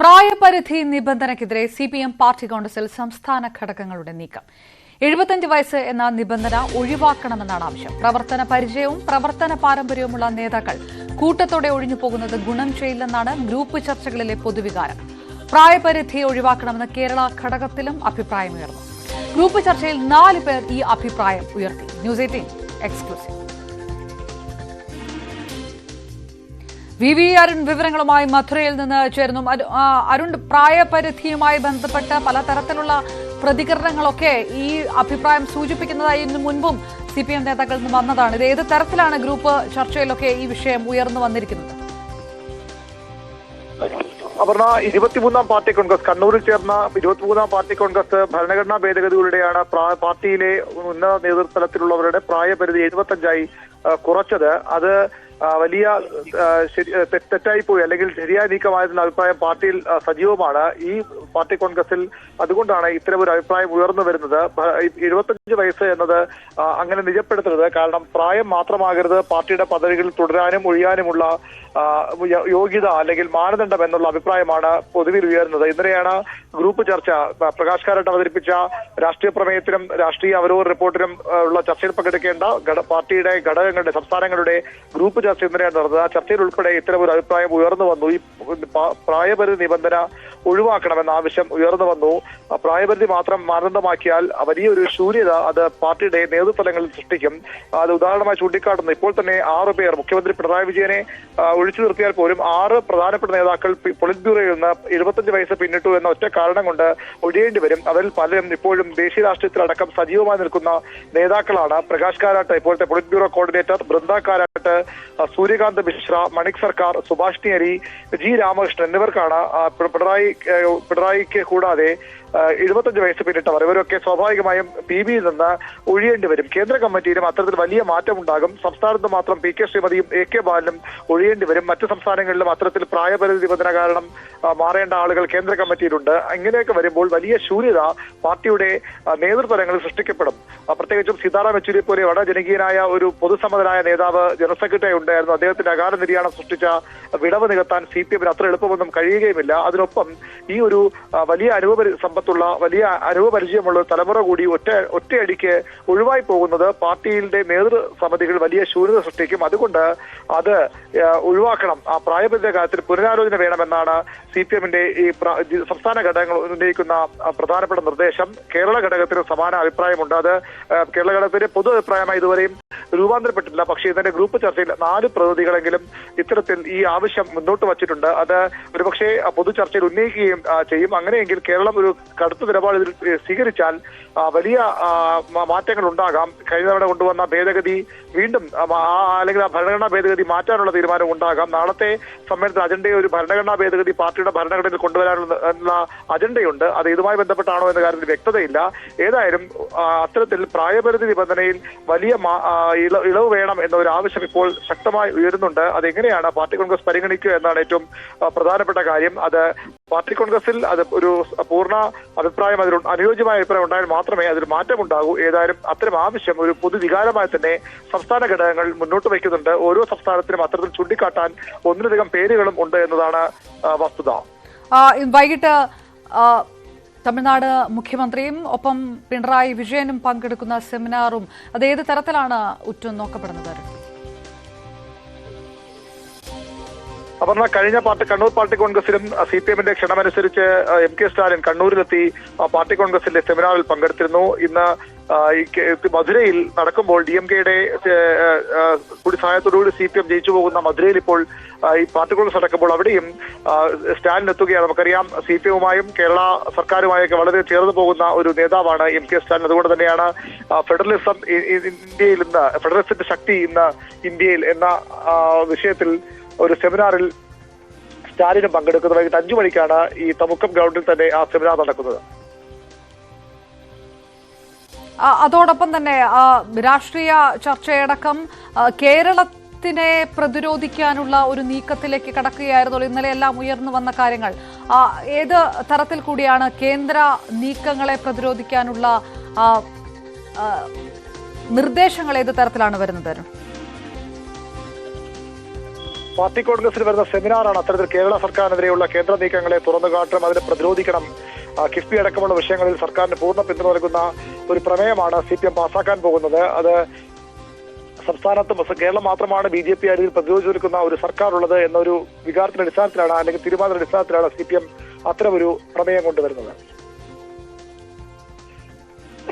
പ്രായപരിധി നിബന്ധനയ്ക്കെതിരെ C P M party കോൺഗ്രസിൽ സംസ്ഥാന ഘടകങ്ങളുടെ നീക്കം. എഴുപത്തഞ്ച് വയസ്സ് എന്ന നിബന്ധന ഒഴിവാക്കണമെന്നാണ് ആവശ്യം. പ്രവർത്തന പരിചയവും പ്രവർത്തന പാരമ്പര്യവുമുള്ള നേതാക്കൾ കൂട്ടത്തോടെ ഒഴിഞ്ഞു പോകുന്നത് ഗുണം ചെയ്യില്ലെന്നാണ് ഗ്രൂപ്പ് ചർച്ചകളിലെ പൊതുവികാരം. പ്രായപരിധി ഒഴിവാക്കണമെന്ന് കേരള ഘടകത്തിലും അഭിപ്രായമുയർന്നു. ഗ്രൂപ്പ് ചർച്ചയിൽ നാല് പേർ ഈ അഭിപ്രായം ഉയർത്തി. News Eighteen exclusive. V V Arun വിവരങ്ങളുമായി മധുരയിൽ നിന്ന് ചേർന്നു അരുൺ പ്രായപരിധിയുമായി ബന്ധപ്പെട്ട് പലതരത്തിലുള്ള പ്രതികരണങ്ങളൊക്കെ ഈ അഭിപ്രായം സൂചിപ്പിക്കുന്നതായി ഇന്ന് മുൻപും സി പി എം നേതാക്കളിൽ നിന്ന് വന്നതാണ്. ഇത് ഏത് തരത്തിലാണ് ഗ്രൂപ്പ് ചർച്ചയിലൊക്കെ ഈ വിഷയം ഉയർന്നു വന്നിരിക്കുന്നത്? അപർണ ഇരുപത്തിമൂന്നാം പാർട്ടി കോൺഗ്രസ് കണ്ണൂരിൽ ചേർന്ന ഇരുപത്തിമൂന്നാം പാർട്ടി കോൺഗ്രസ് ഭരണഘടനാ ഭേദഗതികളുടെയാണ് പാർട്ടിയിലെ ഉന്നത നേതൃത്വത്തിലുള്ളവരുടെ പ്രായപരിധി എഴുപത്തഞ്ചായി കുറച്ചത്. അത് വലിയ തെറ്റായി പോയി. അല്ലെങ്കിൽ ശരിയായ നീക്കമായതിന്റെ അഭിപ്രായം പാർട്ടിയിൽ സജീവമാണ്. ഈ പാർട്ടി കോൺഗ്രസിൽ അതുകൊണ്ടാണ് ഇത്തരം ഒരു അഭിപ്രായം ഉയർന്നു വരുന്നത്. എഴുപത്തഞ്ച് വയസ്സ് എന്നത് അങ്ങനെ നിജപ്പെടുത്തരുത്. കാരണം പ്രായം മാത്രമാകരുത്. പാർട്ടിയുടെ പദവികളിൽ തുടരാനും ഒഴിയാനുമുള്ള യോഗ്യത അല്ലെങ്കിൽ മാനദണ്ഡം എന്നുള്ള അഭിപ്രായമാണ് പൊതുവിൽ ഉയരുന്നത്. ഇന്നലെയാണ് ഗ്രൂപ്പ് ചർച്ച പ്രകാശ് കാരട്ട് അവതരിപ്പിച്ച രാഷ്ട്രീയ പ്രമേയത്തിനും രാഷ്ട്രീയ അവലോകന റിപ്പോർട്ടിനും ഉള്ള ചർച്ചയിൽ പങ്കെടുക്കേണ്ട പാർട്ടിയുടെ ഘടകങ്ങളുടെ സംസ്ഥാനങ്ങളുടെ ഗ്രൂപ്പ് ചർച്ച ഇന്നലെയാണ് നടന്നത്. ആ ചർച്ചയിൽ ഉൾപ്പെടെ ഇത്തരം ഒരു അഭിപ്രായം ഉയർന്നു വന്നു. ഈ പ്രായപരി പ്രായപരിധി നിബന്ധന ഒഴിവാക്കണമെന്ന ആവശ്യം ഉയർന്നു വന്നു. പ്രായപരിധി മാത്രം മാനദണ്ഡമാക്കിയാൽ വലിയൊരു ശൂന്യത അത് പാർട്ടിയുടെ നേതൃത്വങ്ങളിൽ സൃഷ്ടിക്കും. അത് ഉദാഹരണമായി ചൂണ്ടിക്കാട്ടുന്നു. ഇപ്പോൾ തന്നെ ആറ് പേർ മുഖ്യമന്ത്രി പിണറായി വിജയനെ ഒഴിച്ചു നിർത്തിയാൽ പോലും ആറ് പ്രധാനപ്പെട്ട നേതാക്കൾ പൊളിറ്റ് ബ്യൂറോയിൽ നിന്ന് എഴുപത്തഞ്ച് വയസ്സ് പിന്നിട്ടു എന്ന ഒറ്റ കാരണം കൊണ്ട് ഒഴിയേണ്ടി വരും. അതിൽ പലരും ഇപ്പോഴും ദേശീയ രാഷ്ട്രീയത്തിലടക്കം സജീവമായി നിൽക്കുന്ന നേതാക്കളാണ്. പ്രകാശ് കാരാട്ട് ഇപ്പോഴത്തെ polit bureau coordinator Brinda Karat Suryakant Mishra Manik Sarkar Subhash G Ramakrishnan എന്നിവർക്കാണ് Pinarayi verdad hay que jurar, ¿eh? എഴുപത്തഞ്ച് വയസ്സ് പിന്നിട്ടവർ. ഇവരൊക്കെ സ്വാഭാവികമായും പി ബിയിൽ നിന്ന് ഒഴിയേണ്ടി വരും. കേന്ദ്ര കമ്മിറ്റിയിലും അത്തരത്തിൽ വലിയ മാറ്റമുണ്ടാകും. സംസ്ഥാനത്ത് മാത്രം പി കെ ശ്രീമതിയും എ കെ ബാലനും ഒഴിയേണ്ടി വരും. മറ്റു സംസ്ഥാനങ്ങളിലും അത്തരത്തിൽ പ്രായപരിധി നിബന്ധന കാരണം മാറേണ്ട ആളുകൾ കേന്ദ്ര കമ്മിറ്റിയിലുണ്ട്. ഇങ്ങനെയൊക്കെ വരുമ്പോൾ വലിയ ശൂന്യത പാർട്ടിയുടെ നേതൃത്വങ്ങളിൽ സൃഷ്ടിക്കപ്പെടും. പ്രത്യേകിച്ചും സീതാറാം യെച്ചൂരി പോലെ വളരെ ജനകീയനായ ഒരു പൊതുസമ്മതനായ നേതാവ് ജനറൽ സെക്രട്ടറി ഉണ്ടായിരുന്നു. അദ്ദേഹത്തിന്റെ അകാല നിര്യാണം സൃഷ്ടിച്ച വിടവ് നികത്താൻ സി പി എമ്മിന് അത്ര എളുപ്പമൊന്നും കഴിയുകയുമില്ല. അതിനൊപ്പം ഈ ഒരു വലിയ അനുഭവ സമ്പത്തുള്ള വലിയ അനുഭവ പരിചയമുള്ള തലമുറ കൂടി ഒറ്റ ഒറ്റയടിക്ക് ഒഴിവായി പോകുന്നത് പാർട്ടിയുടെ നേതൃ സമിതികൾ വലിയ ശൂന്യത സൃഷ്ടിക്കും. അതുകൊണ്ട് അത് ഒഴിവാക്കണം. ആ പ്രായപരിധി കാര്യത്തിൽ പുനരാലോചന വേണമെന്നാണ് സി പി എമ്മിന്റെ ഈ സംസ്ഥാന ഘടകങ്ങൾ ഉന്നയിക്കുന്ന പ്രധാനപ്പെട്ട നിർദ്ദേശം. കേരള ഘടകത്തിന് സമാന അഭിപ്രായമുണ്ട്. അത് കേരള ഘടകത്തിന്റെ പൊതു അഭിപ്രായമായി ഇതുവരെയും രൂപാന്തരപ്പെട്ടിട്ടില്ല. പക്ഷേ ഇതിന്റെ ഗ്രൂപ്പ് ചർച്ചയിൽ നാല് പ്രതിനിധികളെങ്കിലും ഇത്തരത്തിൽ ഈ ആവശ്യം മുന്നോട്ട് വച്ചിട്ടുണ്ട്. അത് ഒരുപക്ഷെ പൊതു ചർച്ചയിൽ ഉന്നയിക്കുകയും ചെയ്യും. അങ്ങനെയെങ്കിൽ കേരളം ഒരു കടുത്ത നിലപാട് സ്വീകരിച്ചാൽ വലിയ മാറ്റങ്ങൾ ഉണ്ടാകാം. കഴിഞ്ഞ തവണ കൊണ്ടുവന്ന ഭേദഗതി വീണ്ടും അല്ലെങ്കിൽ ആ ഭരണഘടനാ ഭേദഗതി മാറ്റാനുള്ള തീരുമാനം ഉണ്ടാകാം. നാളത്തെ സമ്മേളനത്തിൽ അജണ്ടയെ ഒരു ഭരണഘടനാ ഭേദഗതി പാർട്ടിയുടെ ഭരണഘടനയിൽ കൊണ്ടുവരാനുള്ള അജണ്ടയുണ്ട്. അത് ഇതുമായി ബന്ധപ്പെട്ടാണോ എന്ന കാര്യത്തിൽ വ്യക്തതയില്ല. ഏതായാലും അത്തരത്തിൽ പ്രായപരിധി നിബന്ധനയിൽ വലിയ ഇളവ് വേണം എന്ന ഒരു ആവശ്യം ഇപ്പോൾ ശക്തമായി ഉയരുന്നുണ്ട്. അതെങ്ങനെയാണ് പാർട്ടി കോൺഗ്രസ് പരിഗണിക്കുക എന്നാണ് ഏറ്റവും പ്രധാനപ്പെട്ട കാര്യം. അത് പാർട്ടി കോൺഗ്രസിൽ അത് ഒരു പൂർണ അഭിപ്രായം അതിൽ അനുയോജ്യമായ അഭിപ്രായം ഉണ്ടായാൽ മാത്രമേ അതിൽ മാറ്റമുണ്ടാകൂ. ഏതായാലും അത്തരം ആവശ്യം ഒരു പൊതുവികാരമായി തന്നെ സംസ്ഥാന ഘടകങ്ങൾ മുന്നോട്ട് വയ്ക്കുന്നുണ്ട്. ഓരോ സംസ്ഥാനത്തിനും അത്തരത്തിൽ ചൂണ്ടിക്കാട്ടാൻ ഒന്നിലധികം പേരുകളും ഉണ്ട് എന്നതാണ് വസ്തുത. വൈകിട്ട് തമിഴ്നാട് മുഖ്യമന്ത്രിയും ഒപ്പം പിണറായി വിജയനും പങ്കെടുക്കുന്ന സെമിനാറും അത് ഏത് തരത്തിലാണ് ഉറ്റുനോക്കപ്പെടുന്നത്? അപർണ കഴിഞ്ഞ പാർട്ടി കണ്ണൂർ പാർട്ടി കോൺഗ്രസിലും സി പി എമ്മിന്റെ ക്ഷണമനുസരിച്ച് എം കെ സ്റ്റാലിൻ കണ്ണൂരിലെത്തി പാർട്ടി കോൺഗ്രസിന്റെ സെമിനാറിൽ പങ്കെടുത്തിരുന്നു ഇന്ന് ഈ മധുരയിൽ നടക്കുമ്പോൾ ഡി എം കെയുടെ കൂടി സഹായത്തോടുകൂടി സി പി എം ജയിച്ചു പോകുന്ന മധുരയിൽ ഇപ്പോൾ ഈ പാർട്ടി കോൺഗ്രസ് നടക്കുമ്പോൾ അവിടെയും സ്റ്റാലിനെത്തുകയാണ്. നമുക്കറിയാം സി പി എമ്മുമായും കേരള സർക്കാരുമായൊക്കെ വളരെ ചേർന്ന് പോകുന്ന ഒരു നേതാവാണ് എം കെ സ്റ്റാലിൻ. അതുകൊണ്ട് തന്നെയാണ് ഫെഡറലിസം ഇന്ത്യയിൽ ഇന്ന് ഫെഡറലിസത്തിന്റെ ശക്തി ഇന്ന് ഇന്ത്യയിൽ എന്ന വിഷയത്തിൽ ഒരു സെമിനാറിൽ സ്റ്റാലിനും പങ്കെടുക്കുന്നത് വൈകിട്ട് അഞ്ചു മണിക്കാണ് ഈ തമുക്കം ഗ്രൗണ്ടിൽ തന്നെ ആ സെമിനാർ നടക്കുന്നത്. അതോടൊപ്പം തന്നെ രാഷ്ട്രീയ ചർച്ചയടക്കം കേരള കേരളത്തിനെ പ്രതിരോധിക്കാനുള്ള ഒരു നീക്കത്തിലേക്ക് കടക്കുകയായിരുന്നു ഇന്നലെ എല്ലാം ഉയർന്നു വന്ന കാര്യങ്ങൾ ഏത് തരത്തിൽ കൂടിയാണ് കേന്ദ്ര നീക്കങ്ങളെ പ്രതിരോധിക്കാനുള്ള നിർദ്ദേശങ്ങൾ ഏത് തരത്തിലാണ് വരുന്നത്? പാർട്ടി കോൺഗ്രസിൽ വരുന്ന സെമിനാറാണ് അത്തരത്തിൽ കേരള സർക്കാരിനെതിരെയുള്ള കേന്ദ്ര നീക്കങ്ങളെ തുറന്നു കാട്ടണം അതിനെ പ്രതിരോധിക്കണം കിഫ്ബി അടക്കമുള്ള വിഷയങ്ങളിൽ സർക്കാരിന് പൂർണ പിന്തുണ നൽകുന്ന ഒരു പ്രമേയമാണ് സി പി എം പാസ്സാക്കാൻ പോകുന്നത്. അത് സംസ്ഥാനത്ത് കേരളം മാത്രമാണ് ബി ജെ പി അരിയിൽ പ്രതിരോധിച്ചൊരുക്കുന്ന ഒരു സർക്കാർ ഉള്ളത് എന്നൊരു വികാരത്തിന്റെ അടിസ്ഥാനത്തിലാണ് അല്ലെങ്കിൽ തീരുമാനത്തിന്റെ അടിസ്ഥാനത്തിലാണ് സി പി എം അത്തരമൊരു പ്രമേയം കൊണ്ടുവരുന്നത്.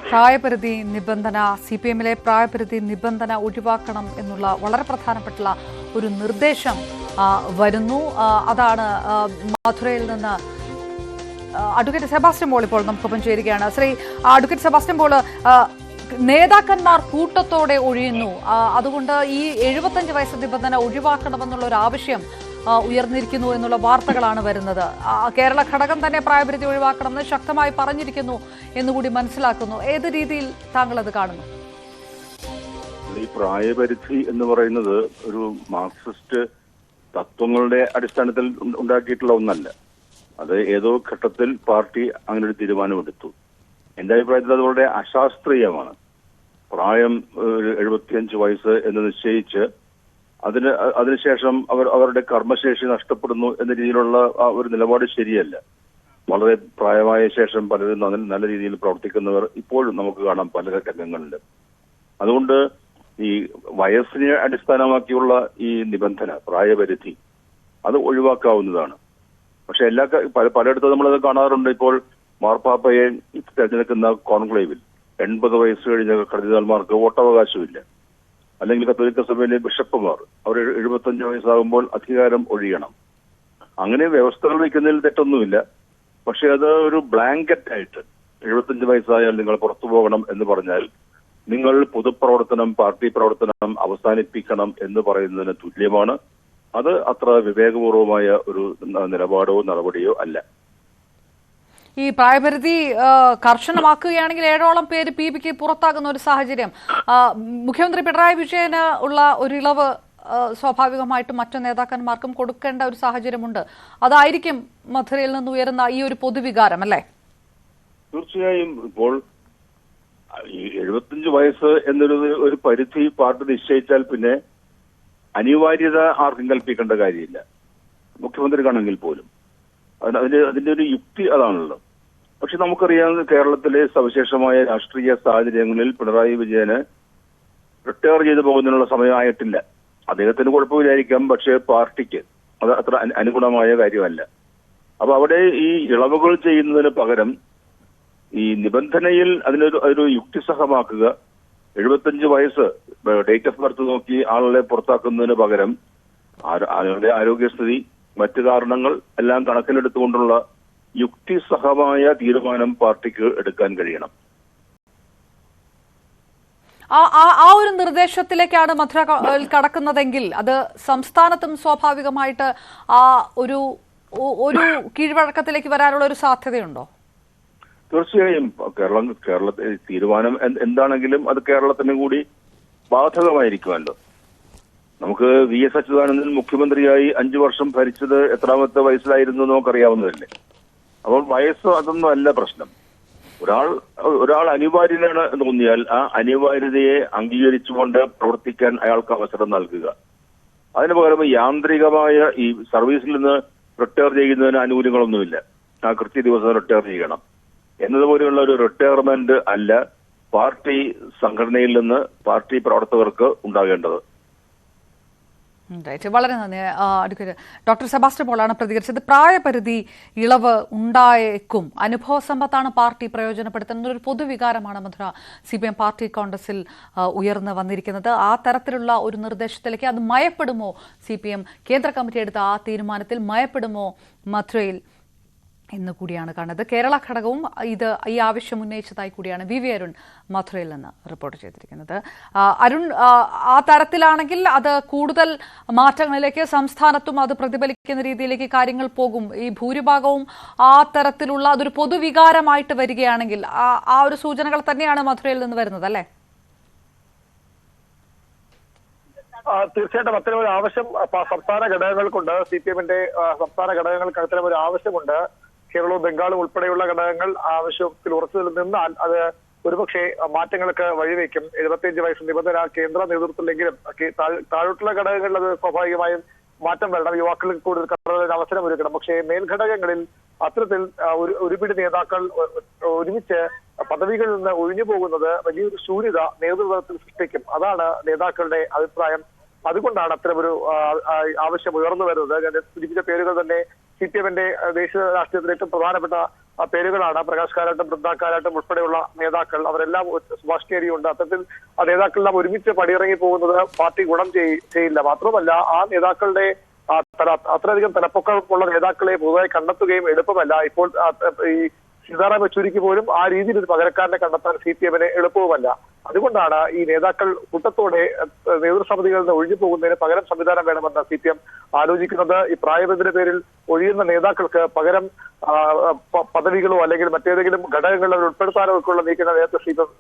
പ്രായപരിധി നിബന്ധന സി പി എമ്മിലെ പ്രായപരിധി നിബന്ധന ഒഴിവാക്കണം എന്നുള്ള വളരെ പ്രധാനപ്പെട്ടുള്ള ഒരു നിർദ്ദേശം വരുന്നു. അതാണ് മധുരയിൽ നിന്ന് അഡ്വക്കേറ്റ് സെബാസ്റ്റ്യൻ പോൾ ഇപ്പോൾ നമുക്കൊപ്പം ചേരുകയാണ്. ശ്രീ അഡ്വക്കേറ്റ് സെബാസ്റ്റ്യൻ പോൾ നേതാക്കന്മാർ കൂട്ടത്തോടെ ഒഴിയുന്നു. അതുകൊണ്ട് ഈ എഴുപത്തഞ്ച് വയസ്സ് നിബന്ധന ഒഴിവാക്കണമെന്നുള്ള ഒരു ആവശ്യം ഉയർന്നിരിക്കുന്നു എന്നുള്ള വാർത്തകളാണ് വരുന്നത്. കേരള ഘടകം തന്നെ പ്രായപരിധി ഒഴിവാക്കണമെന്ന് ശക്തമായി പറഞ്ഞിരിക്കുന്നു എന്നുകൂടി മനസ്സിലാക്കുന്നു. ഏത് രീതിയിൽ താങ്കൾ അത് കാണുന്നു? ഈ പ്രായപരിധി എന്ന് പറയുന്നത് ഒരു മാർക്സിസ്റ്റ് തത്വങ്ങളുടെ അടിസ്ഥാനത്തിൽ ഉണ്ട- ഉണ്ടാക്കിയിട്ടുള്ള ഒന്നല്ല. അത് ഏതോ ഘട്ടത്തിൽ പാർട്ടി അങ്ങനെ ഒരു തീരുമാനമെടുത്തു. എന്റെ അഭിപ്രായത്തിൽ അത് വളരെ അശാസ്ത്രീയമാണ്. പ്രായം ഒരു എഴുപത്തിയഞ്ച് വയസ്സ് എന്ന് നിശ്ചയിച്ച് അതിന് അതിനുശേഷം അവർ അവരുടെ കർമ്മശേഷി നഷ്ടപ്പെടുന്നു എന്ന രീതിയിലുള്ള ആ ഒരു നിലപാട് ശരിയല്ല. വളരെ പ്രായമായ ശേഷം പലരും നല്ല രീതിയിൽ പ്രവർത്തിക്കുന്നവർ ഇപ്പോഴും നമുക്ക് കാണാം പല രംഗങ്ങളിൽ അതുകൊണ്ട് ഈ വയസ്സിനെ അടിസ്ഥാനമാക്കിയുള്ള ഈ നിബന്ധന പ്രായപരിധി അത് ഒഴിവാക്കാവുന്നതാണ്. പക്ഷെ എല്ലാ പലയിടത്തും നമ്മളത് കാണാറുണ്ട്. ഇപ്പോൾ മാർപ്പാപ്പയെ തെരഞ്ഞെടുക്കുന്ന കോൺക്ലേവിൽ എൺപത് വയസ്സ് കഴിഞ്ഞ കർദിനാൾമാർക്ക് വോട്ടവകാശമില്ല. അല്ലെങ്കിൽ കത്തോലിക്ക സഭയിലെ ബിഷപ്പുമാർ അവർ എഴു- എഴുപത്തഞ്ച് വയസ്സാകുമ്പോൾ അധികാരം ഒഴിയണം. അങ്ങനെ വ്യവസ്ഥകൾ വയ്ക്കുന്നതിൽ തെറ്റൊന്നുമില്ല. പക്ഷെ അത് ഒരു ബ്ലാങ്കറ്റ് ആയിട്ട് എഴുപത്തഞ്ച് വയസ്സായാൽ നിങ്ങൾ പുറത്തു പോകണം എന്ന് പറഞ്ഞാൽ നിങ്ങൾ പൊതുപ്രവർത്തനം പാർട്ടി പ്രവർത്തനം അവസാനിപ്പിക്കണം എന്ന് പറയുന്നതിന് തുല്യമാണ്. അത് അത്ര വിവേകപൂർവമായ ഒരു നിലപാടോ നടപടിയോ അല്ല. ഈ പ്രായപരിധി കർശനമാക്കുകയാണെങ്കിൽ ഏഴോളം പേര് പി ബിക്ക് പുറത്താകുന്ന ഒരു സാഹചര്യം. മുഖ്യമന്ത്രി പിണറായി വിജയന് ഉള്ള ഒരു ഇളവ് സ്വാഭാവികമായിട്ടും മറ്റു നേതാക്കന്മാർക്കും കൊടുക്കേണ്ട ഒരു സാഹചര്യമുണ്ട്. അതായിരിക്കും മധുരയിൽ നിന്ന് ഉയരുന്ന ഈ ഒരു പൊതുവികാരം അല്ലേ? തീർച്ചയായും ഇപ്പോൾ എഴുപത്തിയഞ്ച് വയസ്സ് എന്നൊരു ഒരു പരിധി പാർട്ടി നിശ്ചയിച്ചാൽ പിന്നെ അനിവാര്യത ആർക്കും കൽപ്പിക്കേണ്ട കാര്യമില്ല. മുഖ്യമന്ത്രിക്കാണെങ്കിൽ പോലും. അതിന് അതിന്റെ അതിന്റെ ഒരു യുക്തി അതാണല്ലോ പക്ഷെ നമുക്കറിയാം കേരളത്തിലെ സവിശേഷമായ രാഷ്ട്രീയ സാഹചര്യങ്ങളിൽ പിണറായി വിജയന് റിട്ടയർ ചെയ്തു പോകുന്നതിനുള്ള സമയമായിട്ടില്ല. അദ്ദേഹത്തിന് കുഴപ്പമില്ലായിരിക്കാം പക്ഷെ പാർട്ടിക്ക് അത് അത്ര അനു- അനുഗുണമായ കാര്യമല്ല. അപ്പൊ അവിടെ ഈ ഇളവുകൾ ചെയ്യുന്നതിന് പകരം ഈ നിബന്ധനയിൽ അതിനൊരു ഒരു യുക്തിസഹമാക്കുക എഴുപത്തഞ്ച് വയസ്സ് ഡേറ്റ് ഓഫ് ബർത്ത് നോക്കി ആളുകളെ പുറത്താക്കുന്നതിന് പകരം ആളുകളുടെ ആരോഗ്യസ്ഥിതി മറ്റു കാരണങ്ങൾ എല്ലാം കണക്കിലെടുത്തുകൊണ്ടുള്ള യുക്തിസഹമായ തീരുമാനം പാർട്ടിക്ക് എടുക്കാൻ കഴിയണം. ആ ഒരു നിർദ്ദേശത്തിലേക്കാണ് മധുര കടക്കുന്നതെങ്കിൽ അത് സംസ്ഥാനത്തും സ്വാഭാവികമായിട്ട് ആ ഒരു ഒരു കീഴ്വഴക്കത്തിലേക്ക് വരാനുള്ള ഒരു സാധ്യതയുണ്ടോ? തീർച്ചയായും കേരളം കേരളത്തിൽ തീരുമാനം എന്ത് എന്താണെങ്കിലും അത് കേരളത്തിന് കൂടി ബാധകമായിരിക്കുമല്ലോ. നമുക്ക് വി എസ് അച്യുതാനന്ദൻ മുഖ്യമന്ത്രിയായി അഞ്ചു വർഷം ഭരിച്ചത് എത്രാമത്തെ വയസ്സിലായിരുന്നു നമുക്കറിയാവുന്നതല്ലേ. അപ്പോൾ വയസ്സ് അതൊന്നും അല്ല പ്രശ്നം. ഒരാൾ ഒരാൾ അനിവാര്യനാണ് എന്ന് തോന്നിയാൽ ആ അനിവാര്യതയെ അംഗീകരിച്ചുകൊണ്ട് പ്രവർത്തിക്കാൻ അയാൾക്ക് അവസരം നൽകുക. അതിന് പകരം യാന്ത്രികമായ ഈ സർവീസിൽ നിന്ന് റിട്ടയർ ചെയ്യുന്നതിന് ആനുകൂല്യങ്ങളൊന്നുമില്ല. ആ കൃത്യ ദിവസം റിട്ടയർ ചെയ്യണം. എന്നതുപോലെയുള്ള ഒരു റിട്ടയർമെന്റ് അല്ല പാർട്ടി സംഘടനയിൽ നിന്ന് പാർട്ടി പ്രവർത്തകർക്ക് ഉണ്ടാകേണ്ടത്. വളരെ നന്ദി. ഡോക്ടർ സെബാസ്റ്റ്യൻ പോളാണ് പ്രതികരിച്ചത്. പ്രായപരിധി ഇളവ് ഉണ്ടായേക്കും. അനുഭവ സമ്പത്താണ് പാർട്ടി പ്രയോജനപ്പെടുത്തുന്ന ഒരു പൊതുവികാരമാണ് Madurai C P M party കോൺഗ്രസിൽ ഉയർന്നു വന്നിരിക്കുന്നത്. ആ തരത്തിലുള്ള ഒരു നിർദ്ദേശത്തിലേക്ക് അത് മയപ്പെടുമോ? സി കേന്ദ്ര കമ്മിറ്റി എടുത്ത ആ തീരുമാനത്തിൽ മയപ്പെടുമോ മധുരയിൽ? എന്ന് കൂടിയാണ് കാണുന്നത്. കേരള ഘടകവും ഇത് ഈ ആവശ്യം ഉന്നയിച്ചതായി കൂടിയാണ് വി വി അരുൺ മധുരയിൽ നിന്ന് റിപ്പോർട്ട് ചെയ്തിരിക്കുന്നത്. അരുൺ ആ, തരത്തിലാണെങ്കിൽ അത് കൂടുതൽ മാറ്റങ്ങളിലേക്ക് സംസ്ഥാനത്തും അത് പ്രതിഫലിക്കുന്ന രീതിയിലേക്ക് കാര്യങ്ങൾ പോകും. ഈ ഭൂരിഭാഗവും ആ തരത്തിലുള്ള അതൊരു പൊതുവികാരമായിട്ട് വരികയാണെങ്കിൽ ആ ഒരു സൂചനകൾ തന്നെയാണ് മധുരയിൽ നിന്ന് വരുന്നത് അല്ലേ? തീർച്ചയായിട്ടും അത്തരം ഒരു ആവശ്യം സംസ്ഥാന ഘടകങ്ങൾക്കുണ്ട്. സി പി എമ്മിന്റെ സംസ്ഥാന ഘടകങ്ങൾക്ക് അത്തരം ഒരു ആവശ്യമുണ്ട്. കേരളവും ബംഗാളും ഉൾപ്പെടെയുള്ള ഘടകങ്ങൾ ആവശ്യത്തിൽ ഉറച്ചു നിന്നാൽ അത് ഒരുപക്ഷെ മാറ്റങ്ങൾക്ക് വഴിവെക്കും. എഴുപത്തിയഞ്ച് വയസ്സ് നിബന്ധന കേന്ദ്ര നേതൃത്വത്തിലെങ്കിലും താഴോട്ടുള്ള ഘടകങ്ങളിൽ അത് സ്വാഭാവികമായും മാറ്റം വരണം. യുവാക്കൾക്ക് കൂടുതൽ കടന്നതിന് അവസരം ഒരുക്കണം. പക്ഷേ മേൽഘടകങ്ങളിൽ അത്തരത്തിൽ ഒരുപിടി നേതാക്കൾ ഒരുമിച്ച് പദവികളിൽ നിന്ന് ഒഴിഞ്ഞു പോകുന്നത് വലിയൊരു ശൂന്യത നേതൃത്വത്തിൽ സൃഷ്ടിക്കും. അതാണ് നേതാക്കളുടെ അഭിപ്രായം. അതുകൊണ്ടാണ് അത്തരമൊരു ആവശ്യം ഉയർന്നു വരുന്നത്. ഞാൻ സൂചിപ്പിച്ച പേരുകൾ തന്നെ സി പി എമ്മിന്റെ ദേശീയ രാഷ്ട്രീയത്തിലെ ഏറ്റവും പ്രധാനപ്പെട്ട പേരുകളാണ് പ്രകാശ് കാരാട്ടും ബൃന്ദ കാരാട്ടും ഉൾപ്പെടെയുള്ള നേതാക്കൾ. അവരെല്ലാം സുഭാഷ് കേരിയുണ്ട്. അത്തരത്തിൽ ആ നേതാക്കളെല്ലാം ഒരുമിച്ച് പടിയിറങ്ങി പോകുന്നത് പാർട്ടി ഗുണം ചെയ്- ചെയ്യില്ല. മാത്രമല്ല ആ നേതാക്കളുടെ അത്രയധികം തലപ്പൊക്കമുള്ള നേതാക്കളെ പൊതുവായി കണ്ടെത്തുകയും എളുപ്പമല്ല. ഇപ്പോൾ ഈ സീതാറാം യെച്ചൂരിക്ക് പോലും ആ രീതിയിൽ ഒരു പകരക്കാരനെ കണ്ടെത്താൻ സി പി എമ്മിന് എളുപ്പവുമല്ല. അതുകൊണ്ടാണ് ഈ നേതാക്കൾ കൂട്ടത്തോടെ നേതൃസമിതികളിൽ നിന്ന് ഒഴിഞ്ഞു പോകുന്നതിന് പകരം സംവിധാനം വേണമെന്ന് സി പി എം ആലോചിക്കുന്നത്. ഈ പ്രായബന്ധിന്റെ പേരിൽ ഒഴിയുന്ന നേതാക്കൾക്ക് പകരം പദവികളോ അല്ലെങ്കിൽ മറ്റേതെങ്കിലും ഘടകങ്ങളിൽ ഉൾപ്പെടുത്താനോ ഒക്കെയുള്ള നീക്കങ്ങൾ നേരത്തെ സി പി എം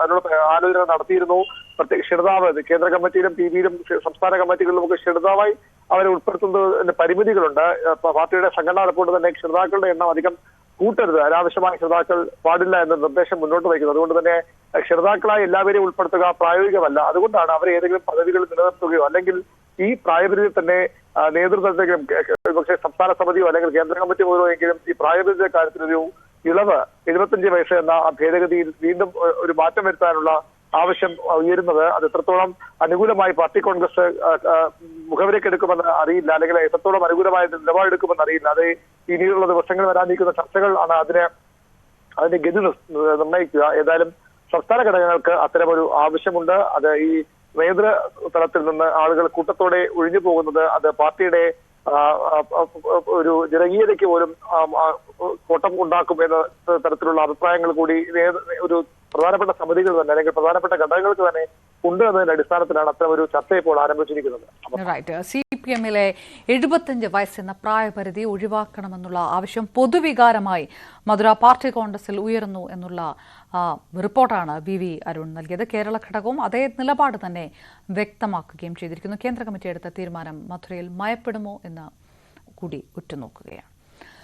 അതിനുള്ള ആലോചന നടത്തിയിരുന്നു. പ്രത്യേക ക്ഷണിതാവ് കേന്ദ്ര കമ്മിറ്റിയിലും പി ബിയിലും സംസ്ഥാന കമ്മിറ്റികളിലും ഒക്കെ ക്ഷണിതാവായി അവരെ ഉൾപ്പെടുത്തുന്നതിന് പരിമിതികളുണ്ട്. പാർട്ടിയുടെ സംഘടനാ റിപ്പോർട്ട് തന്നെ ക്ഷണിതാക്കളുടെ എണ്ണം അധികം കൂട്ടരുത് അനാവശ്യമായ ശ്രോതാക്കൾ പാടില്ല എന്ന നിർദ്ദേശം മുന്നോട്ട് വയ്ക്കുന്നത് അതുകൊണ്ട് തന്നെ ശ്രോതാക്കളായി എല്ലാവരെയും ഉൾപ്പെടുത്തുക പ്രായോഗികമല്ല. അതുകൊണ്ടാണ് അവരെ ഏതെങ്കിലും പദവികൾ നിലനിർത്തുകയോ അല്ലെങ്കിൽ ഈ പ്രായപരിധി തന്നെ കെ- പക്ഷേ സംസ്ഥാന സമിതിയോ അല്ലെങ്കിൽ കേന്ദ്ര കമ്മിറ്റി പോലോ എങ്കിലും ഈ പ്രായപരിധിയുടെ കാര്യത്തിലൊരു ഇളവ് എഴുപത്തഞ്ച് വയസ്സ് എന്ന ഭേദഗതിയിൽ വീണ്ടും ഒരു മാറ്റം വരുത്താനുള്ള ആവശ്യം ഉയരുന്നത് അത് എത്രത്തോളം അനുകൂലമായി പാർട്ടി കോൺഗ്രസ് മുഖവിലേക്കെടുക്കുമെന്ന് അറിയില്ല അല്ലെങ്കിൽ എത്രത്തോളം അനുകൂലമായ നിലപാടെടുക്കുമെന്ന് അറിയില്ല. അത് ഇനിയുള്ള ദിവസങ്ങൾ വരാനിരിക്കുന്ന ചർച്ചകൾ ആണ് അതിനെ അതിന്റെ ഗതി നിർ- നിർണയിക്കുക. ഏതായാലും സംസ്ഥാന ഘടകങ്ങൾക്ക് അത്തരമൊരു ആവശ്യമുണ്ട്. അത് ഈ നേതൃ തലത്തിൽ നിന്ന് ആളുകൾ കൂട്ടത്തോടെ ഒഴിഞ്ഞു പോകുന്നത് അത് പാർട്ടിയുടെ ഒരു ജനകീയതയ്ക്ക് പോലും കോട്ടം ഉണ്ടാക്കും എന്ന തരത്തിലുള്ള അഭിപ്രായങ്ങൾ കൂടി ഒരു പ്രധാനപ്പെട്ട സമിതികൾ തന്നെ അല്ലെങ്കിൽ പ്രധാനപ്പെട്ട ഘടകങ്ങൾക്ക് തന്നെ ഉണ്ട് എന്നതിന്റെ അടിസ്ഥാനത്തിലാണ് അത്തരം ഒരു ചർച്ച ഇപ്പോൾ ആരംഭിച്ചിരിക്കുന്നത്. റൈറ്റ് സി പി എമ്മിലെ എഴുപത്തഞ്ച് വയസ്സെന്ന പ്രായപരിധി ഒഴിവാക്കണമെന്നുള്ള ആവശ്യം പൊതുവികാരമായി മധുര പാർട്ടി കോൺഗ്രസിൽ ഉയർന്നു എന്നുള്ള റിപ്പോർട്ടാണ് വി വി അരുൺ നൽകിയത്. കേരള ഘടകവും അതേ നിലപാട് തന്നെ വ്യക്തമാക്കുകയും ചെയ്തിരിക്കുന്നു. കേന്ദ്ര കമ്മിറ്റി എടുത്ത തീരുമാനം മധുരയിൽ മയപ്പെടുമോ എന്ന് കൂടി ഉറ്റുനോക്കുകയാണ്.